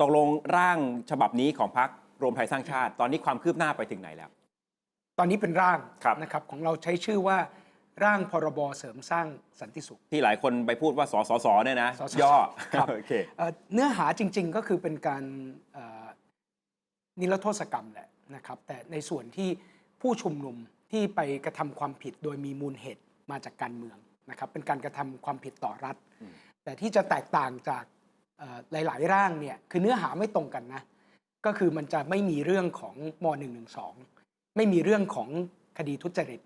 ตกลงร่างฉบับนี้ของพรรครวมไทยสร้างชาติ ตอนนี้ความคืบหน้าไปถึงไหนแล้ว ตอนนี้เป็นร่างครับนะครับของเราใช้ชื่อว่าร่างพรบเสริมสร้างสันติสุข ที่หลายคนไปพูดว่าสสสเนี่ยนะ สสย่อครับ โอเคเอ่อเนื้อหาจริง ๆ ก็คือเป็นการเอ่อนิรโทษกรรมแหละนะครับ แต่ในส่วนที่ผู้ชุมนุมที่ไปกระทำความผิดโดยมีมูลเหตุมาจากการเมืองนะครับ เป็นการกระทำความผิดต่อรัฐอืมแต่ที่จะแตกต่างจากเอ่อ หลาย ๆ ร่างเนี่ยคือเนื้อหาไม่ตรงกันนะก็คือมันจะไม่มีเรื่องของม .112 ไม่มีเรื่องของคดีทุจริต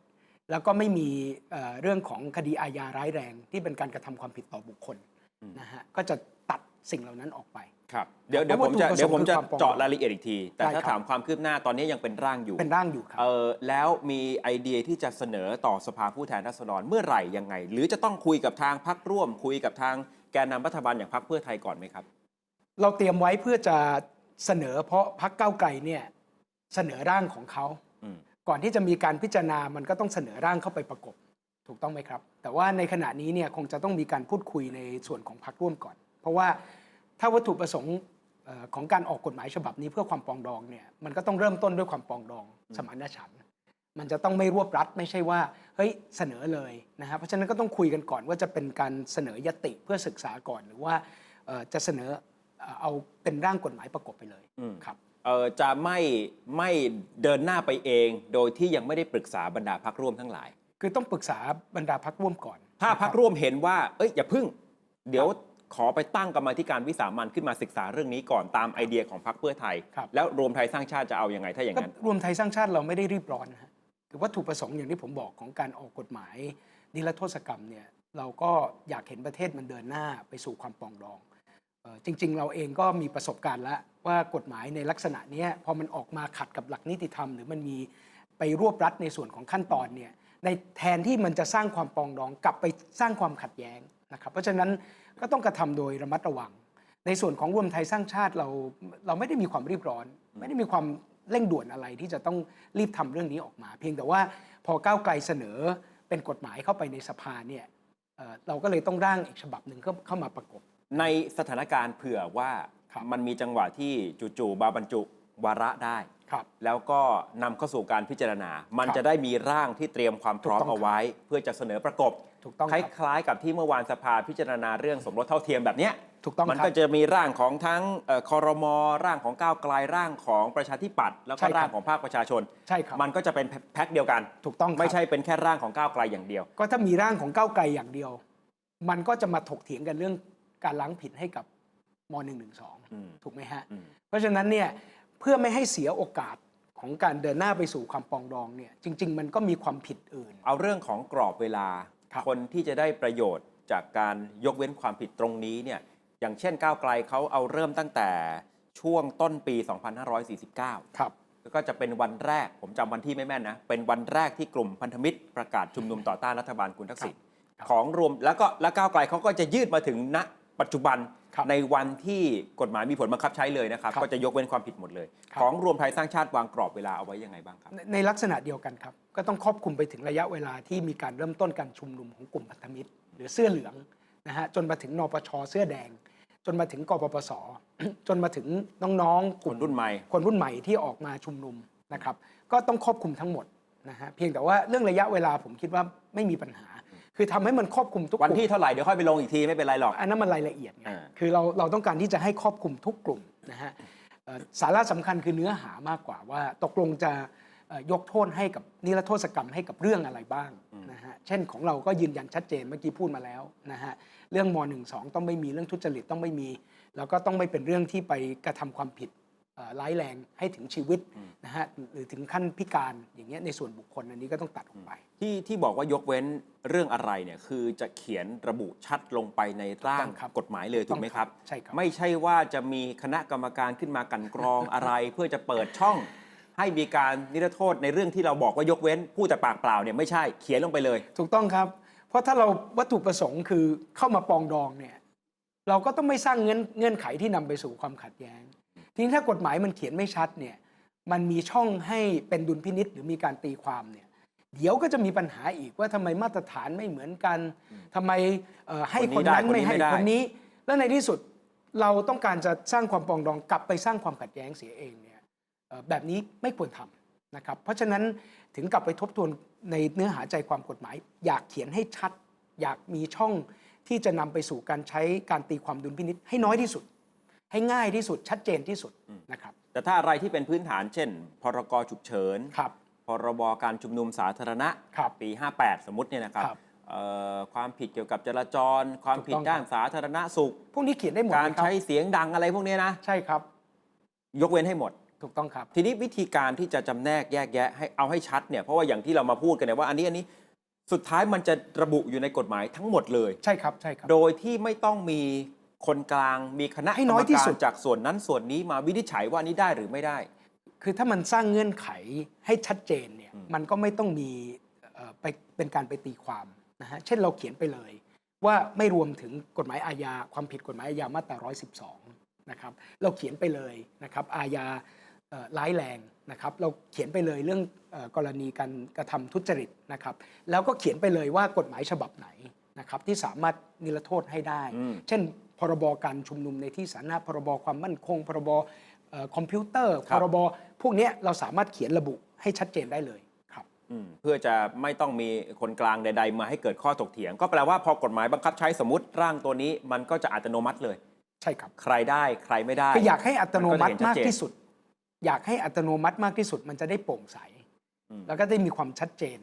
แล้วก็ไม่มีเอ่อเรื่องของคดีอาญาร้ายแรง ที่เป็นการกระทำความผิดต่อบุคคลอืมนะฮะก็จะตัดสิ่งเหล่านั้นออกไปครับเดี๋ยวเดี๋ยวเพผราะมวัตถุจะประสงค์เดี๋ยวผมจะคือความปรองดองเจาะรายละเอียดอีกที แต่ได้ถ้าครับถามความคืบหน้าตอนนี้ยังเป็นร่างอยู่เป็นร่างอยู่ครับเออแล้วมีไอเดียที่จะเสนอต่อสภาผู้แทนราษฎรเมื่อไหร่ยังไง หรือจะต้องคุยกับทางพักร่วมคุยกับทาง แกนนำรัฐบาลอย่างพักเพื่อไทยก่อนไหมครับ เราเตรียมไว้เพื่อจะเสนอเพราะพักเก้าวไกลเนี่ยเสนอร่างของเขา อืม ก่อนที่จะมีการพิจารณา มันก็ต้องเสนอร่างเข้าไปประกบ ถูกต้องไหมครับ แต่ว่าในขณะนี้เนี่ยคงจะต้องมีการพูดคุยในส่วนของพักร่วมก่อน เพราะว่าถ้าวัตถุประสงค์เอ่อของการออกกฎหมายฉบับนี้เพื่อความปรองดองเนี่ย มันก็ต้องเริ่มต้นด้วยความปรองดอง สมานฉันท์ มันจะต้องไม่รวบรัดไม่ใช่ว่าเฮ้ยเสนอเลยนะฮะเพราะฉะนั้นก็ต้องคุยกันก่อนว่าจะเป็นการเสนอยติเพื่อศึกษาก่อนหรือว่าเอ่อจะเสนอเอ่อเอาเป็นร่างกฎหมายประกบไปเลยอืมครับเออจะไม่ไม่เดินหน้าไปเอง โดยที่ยังไม่ได้ปรึกษาบรรดาพักร่วมทั้งหลาย คือต้องปรึกษาบรรดาพักร่วมก่อน ถ้านะคพับกร่วมเห็นว่า เอ้ยอย่าพึ่ง เดี๋ยวขอไปตั้งกรรมาธิการวิสามันขึ้นมาศึกษาเรื่องนี้ก่อนตามไอเดียของพักเพื่อไทยครับแล้วรวมไทยสร้างชาติจะเอาอยัางไงถ้าอย่างก็นั้น รวมไทยสร้างชาติเราไม่ได้รีบร้อนนะฮะ คือวัตถุประสงค์อย่างที่ผมบอกของการออกกฎหมายนิรโทษกรรมเนี่ยเราก็อยากเห็นประเทศมันเดินหน้าไปสู่ความปองดองออจริง ๆ เราเองก็มีประสบการณ์แล้วว่ากฎหมายในลักษณะนี้พอมันออกมาขัดกับหลักนิติธรรม หรือมันมีไปรวบรัดในส่วนของขั้นตอนเนี่ยในแทนที่มันจะสร้างความปองดองกลับไปสร้างความขัดแย้งนะครับเพราะฉะนั้นก็ต้องกระทำโดยระมัดระวัง ในส่วนของรวมไทยสร้างชาติเราเราไม่ได้มีความรีบร้อน ไม่ได้มีความ เร่งด่วนอะไรที่จะต้องรีบทำเรื่องนี้ออกมา เพียงแต่ว่าพอก้าวไกลเสนอเป็นกฎหมายเข้าไปในสภาเนี่ยเอ่อเราก็เลยต้องร่างอีกฉบับหนึ่งเข้าเข้ามาประกบ ในสถานการณ์เผื่อว่าครับมันมีจังหวะที่จู่ๆบาบรรจุวาระได้ครับแล้วก็นำเข้าสู่การพิจารณา มันครับจะได้มีร่างที่เตรียมความพร้อมถูกต้องเอาไว้ เพื่อจะเสนอประกบ ถูกต้องคครับล้ายๆ กับที่เมื่อวานสภาพิจารณาเรื่องสมรสเท่าเทียมแบบเนี้ยถูกต้องมันครัก็บ จะมีร่างของทั้งเอ่อคอรมอร่างของก้าวไกลร่างของประชาธิปัตย์แล้วใช่ก็ครับ ร่างของภาคประชาชน ใช่ครับ มันก็จะเป็นแพ็คเดียวกัน ถูกต้องครับ ไม่ใช่เป็นแค่ร่างของก้าวไกลอย่างเดียว ก็ถ้ามีร่างของก้าวไกลอย่างเดียว มันก็จะมาถกเถียงกันเรื่องการล้างผิดให้กับม อืม .112 ถูกไหมฮะ อืม เพราะฉะนั้นเนี่ยเพื่อไม่ให้เสียโอกาสของการเดินหน้าไปสู่ความปรองดองเนี่ยจริง ๆ มันก็มีความผิดอื่น เอาเรื่องของกรอบเวลา ครับคนที่จะได้ประโยชน์จากการยกเว้นความผิดตรงนี้เนี่ยอย่างเช่นก้าวไกลเขาเอาเริ่มตั้งแต่ช่วงต้นปี 2549 ครับแล้วก็จะเป็นวันแรกผมจำวันที่ไม่แม่นนะ เป็นวันแรกที่กลุ่มพันธมิตรประกาศชุมนุมต่อต้านรัฐบาลคุณทักษิณครับของรวมแล้วก็แล้วก้าวไกลเขาก็จะยืดมาถึงณปัจจุบันครับ ในวันที่กฎหมายมีผลบังคับใช้เลยนะครับครับก็จะยกเว้นความผิดหมดเลยครับของรวมไทยสร้างชาติวางกรอบเวลาเอาไว้ยังไงบ้างครับในในลักษณะเดียวกันครับ ก็ต้องครอบคลุมไปถึงระยะเวลาที่มีการเริ่มต้นการชุมนุมของกลุ่มพันธมิตร หรือเสื้อเหลืองนะฮะจนมาถึงนปชเสื้อแดง จนมาถึงกปปส จนมาถึงน้องๆกคลุ่มนรุ่นใหม่ คนรุ่นใหม่ที่ออกมาชุมนุมนะครับ ก็ต้องครอบคลุมทั้งหมดนะฮะเพียงแต่ว่าเรื่องระยะเวลาผมคิดว่าไม่มีปัญหา คือทำให้มันครอบคลุมทุกกวันลุ่มที่เท่าไหร่เดี๋ยวค่อยไปลงอีกทีไม่เป็นไรหรอก อันนั้นมันรายละเอียดไงอ่าคือเราเราต้องการที่จะให้ครอบคลุมทุกกลุ่มนะฮะเอ่อสาระสำคัญคือเนื้อหามากกว่าว่าตกลงจะเอ่อยกโทษให้กับนิรโทษกรรมให้กับเรื่องอะไรบ้างนะฮะเช่นของเราก็ยืนยันชัดเจนเมื่อกี้พูดมาแล้วนะฮะเรื่องม .12 ต้องไม่มีเรื่องทุจริตต้องไม่มี แล้วก็ต้องไม่เป็นเรื่องที่ไปกระทำความผิดเอ่อ ร้ายแรงให้ถึงชีวิตนะฮะหรือถึงขั้นพิการอย่างเงี้ยในส่วนบุคคลอันนี้ก็ต้องตัดออกไป ที่ที่บอกว่ายกเว้นเรื่องอะไรเนี่ยคือจะเขียนระบุชัดลงไปในร่างถูกต้องครับกฎหมายเลยถูกไหมครับใช่ครับ ไม่ใช่ว่าจะมีคณะกรรมการขึ้นมากลันกรองอะไร เพื่อจะเปิดช่อง ให้มีการนิรโทษในเรื่องที่เราบอกว่ายกเว้นพูดแต่ปากเปล่าเนี่ยไม่ใช่เขียนลงไปเลย ถูกต้องครับ เพราะถ้าเราวัตถุประสงค์คือเข้ามาปรองดองเนี่ยเราก็ต้องไม่สร้างเงื่อนเงื่อนไขที่นำไปสู่ความขัดแย้ง ทีนี้ถ้ากฎหมายมันเขียนไม่ชัดเนี่ยมันมีช่องให้เป็นดุลพินิษหรือมีการตีความเนี่ยเดี๋ยวก็จะมีปัญหาอีกว่าทำไมมาตรฐานไม่เหมือนกันทำไมเอ่อให้คคนนนี้ได้นั้นไม่ให้คนนี้ไม่ได้คนนี้ แล้วในที่สุดเราต้องการจะสร้างความปรองดองกลับไปสร้างความขัดแย้งเสียเองเนี่ยเอ่อแบบนี้ไม่ควรทำนะครับเพราะฉะนั้นถึงกลับไปทบทวนในเนื้อหาใจความกฎหมาย อยากเขียนให้ชัด อยากมีช่องที่จะนำไปสู่การใช้การตีความดุลพินิษให้น้อยที่สุด ให้ง่ายที่สุดชัดเจนที่สุดนะครับ แต่ถ้าอะไรที่เป็นพื้นฐานเช่น พรกฉุกเฉินครับพรบการชุมนุมสาธารณะครับปี 58 สมมติเนี่ยนะครับครับเอ่อความผิดเกี่ยวกับจราจร ความผิดถูกต้องด้านสาธารณสุข พวกนี้เขียนได้หมดการนะคบใช้เสียงดังอะไรพวกเนี้ยนะใช่ครับ ยกเว้นให้หมดถูกต้องครับ ทีนี้วิธีการที่จะจำแนกแยกแยะให้เอาให้ชัดเนี่ยเพราะว่าอย่างที่เรามาพูดกันเนี่ยว่าอันนี้อันนี้สุดท้ายมันจะระบุอยู่ในกฎหมายทั้งหมดเลย ใช่ครับใช่ครับ โดยที่ไม่ต้องมี คนกลางมีคณะให้น้อยที่สุด กรรมการจากส่วนนั้นส่วนนี้มาวินิจฉัยว่านี้ได้หรือไม่ได้ คือถ้ามันสร้างเงื่อนไขให้ชัดเจนเนี่ยอืมมันก็ไม่ต้องมีเอ่อไปเป็นการไปตีความนะฮะเช่นเราเขียนไปเลย ว่าไม่รวมถึงกฎหมายอาญาความผิดกฎหมายอาญามาตรา 112 นะครับ เราเขียนไปเลยนะครับอาญาเอ่อร้ายแรงนะครับ เราเขียนไปเลยเรื่องเอ่อกรณีการกระทำทุจริตนะครับ แล้วก็เขียนไปเลยว่ากฎหมายฉบับไหนนะครับที่สามารถนิรโทษให้ได้ อืม เช่น พรบการชุมนุมในที่สาธารณะพรบความมั่นคง พรบเอ่อคอมพิวเตอร์คพรับรบพวกเนี้ยเราสามารถเขียนระบุให้ชัดเจนได้เลยครับอืมเพื่อจะไม่ต้องมีคนกลางใด ๆ มาให้เกิดข้อถกเถียง ก็แปลว่าพอกฎหมายบังคับใช้สมมติร่างตัวนี้ มันก็จะอัตโนมัติเลย ใช่ครับ ใครได้ใครไม่ได้คืออยากให้อัตโนมัติมันก็จะเห็นชัมาดกเจนที่สุด อยากให้อัตโนมัติมากที่สุดมันจะได้โปร่งใสอืมแล้วก็ได้มีความชัดเจน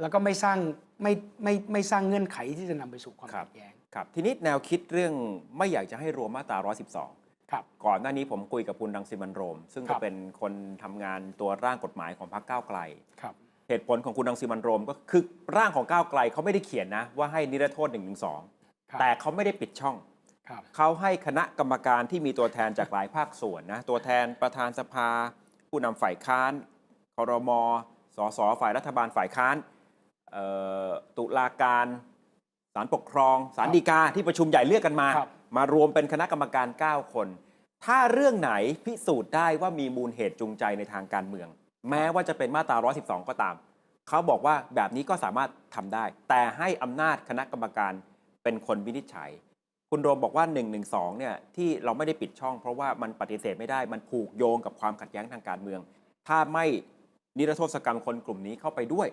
แล้วก็ไม่สร้างไม่ไม่ไม่สร้างเงื่อนไขที่จะนำไปสู่ความขัดแย้งครับทีนี้แนวคิดเรื่องไม่อยากจะให้รวมมาตรา 112 ครับ ก่อนหน้านี้ผมคุยกับคุณดังสิมันโรม ซึ่งครัก็บเป็นคนทำงานตัวร่างกฎหมายของพรรคก้าวไกล ครับ เหตุผลของคุณดังสิมันโรมก็คือร่างของก้าวไกลเขาไม่ได้เขียนนะ ว่าให้นิรโทษ1นึครับแต่เขาไม่ได้ปิดช่องครับเขาให้คณะกรรมการที่มีตัวแทนจากหลายภาคส่วนนะตัวแทนประธานสภา ผู้นำฝ่ายค้านคอรมอสสฝ่ายรัฐบาลฝ่ายค้านเอ่อ ตุลาการศาลปกครองศาลฎีกาที่ประชุมใหญ่เลือกกันมา ครับมารวมเป็นคณะกรรมการ 9 คน ถ้าเรื่องไหนพิสูจน์ได้ว่ามีมูลเหตุจูงใจในทางการเมือง แม้ว่าจะเป็นมาตรา 112 ก็ตาม เขาบอกว่าแบบนี้ก็สามารถทำได้ แต่ให้อำนาจคณะกรรมการเป็นคนวินิจฉัย คุณโรมบอกว่า 1 1 2 เนี่ยที่เราไม่ได้ปิดช่อง เพราะว่ามันปฏิเสธไม่ได้ มันผูกโยงกับความขัดแย้งทางการเมือง ถ้าไม่นิรโทษกรรมคนกลุ่มนี้เข้าไปด้วย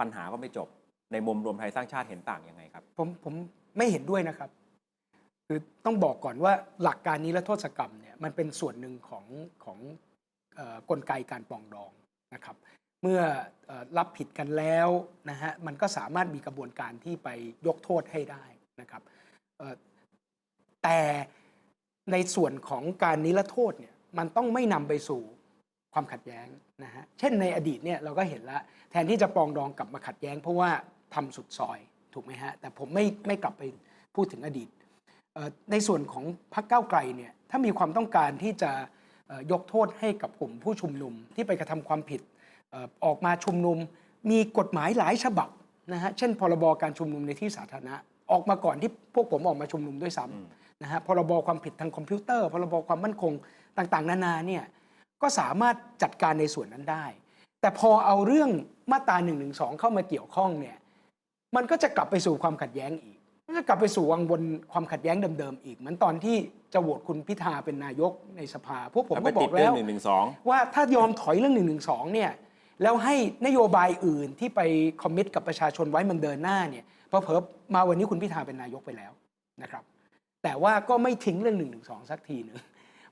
ปัญหาก็ไม่จบ ในมุมรวมไทยสร้างชาติเห็นต่างยังไงครับ ผมผมไม่เห็นด้วยนะครับ คือต้องบอกก่อนว่าหลักการนิรโทษกรรมเนี่ยมันเป็นส่วนหนึ่งของของออกลไกการปองดองนะครับ เมื่ออรับผิดกันแล้วนะฮะมันก็สามารถมีกระบวนการที่ไปยกโทษให้ได้นะครับแต่ในส่วนของการนิรโทษเนี่ยมันต้องไม่นำไปสู่ความขัดแย้ง นะฮะเช่นในอดีตเนี่ยเราก็เห็นแล้วแทนที่จะปรองดองกลับมาขัดแย้ง เพราะว่าทำสุดซอยถูกไหมฮะแต่ผมไม่ไม่กลับไปพูดถึงอดีตเอ่อในส่วนของพรรคก้าวไกลเนี่ยถ้ามีความต้องการที่จะเอ่อยกโทษให้กับกลุ่มผู้ชุมนุมที่ไปกระทำความผิดเอ่อออกมาชุมนุมมีกฎหมายหลายฉบับนะฮะเช่น พรบการชุมนุมในที่สาธารณะออกมาก่อนที่พวกผมออกมาชุมนุมด้วยซ้ำนะฮะพรบความผิดทางคอมพิวเตอร์ พรบความมั่นคงต่างๆ นานาเนี่ย ก็สามารถจัดการในส่วนนั้นได้ แต่พอเอาเรื่องมาตรา1นึเข้ามาเกี่ยวข้องเนี่ยมันก็จะกลับไปสู่ความขัดแย้งอีก มันจะกลับไปสู่วังวนความขัดแย้งเดิมๆอีก เหมือนตอนที่จะโหวตคุณพิธาเป็นนายกในสภา พวกผมถ้าไปก็บติอดกเรื่แล้องว1นึว่าถ้ายอมถอยเรื่อง1นึเนี่ยแล้วให้นโยบายอื่นที่ไปคอมมิตกับประชาชนไว้มันเดินหน้าเนี่ยเพอเพอๆมาวันนี้คุณพิธาเป็นนายกไปแล้วนะครับ แต่ว่าก็ไม่ทิ้งเรื่อง1นึสักทีหนึ่ง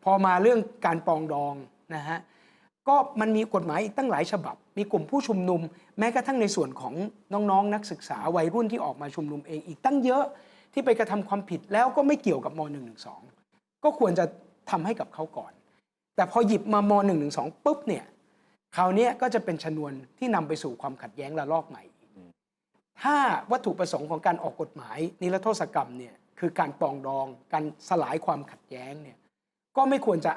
พอมาเรื่องการปรองดอง นะฮะก็มันมีกฎหมายอีกตั้งหลายฉบับ มีกลุ่มผู้ชุมนุม แม้กระทั่งในส่วนของน้องๆนักศึกษาวัยรุ่นที่ออกมาชุมนุมเองอีกตั้งเยอะที่ไปกระทำความผิดแล้วก็ไม่เกี่ยวกับม .112 ก็ควรจะทำให้กับเขาก่อน แต่พอหยิบมาม 112 ปุ๊บเนี่ยคราวเนี้ยก็จะเป็นชนวนที่นำไปสู่ความขัดแย้งระลอกใหม่ ถ้าวัตถุประสงค์ของการออกกฎหมายนิรโทษกรรมเนี่ยคือการปรองดอง การสลายความขัดแย้งเนี่ยก็ไม่ควรจะ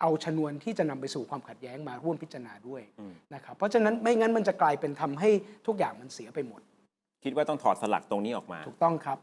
เอาชนวนที่จะนำไปสู่ความขัดแย้งมาร่วมพิจารณาด้วยอืมนะครับเพราะฉะนั้นไม่งั้นมันจะกลายเป็นทำให้ทุกอย่างมันเสียไปหมด คิดว่าต้องถอดสลักตรงนี้ออกมา ถูกต้องครับ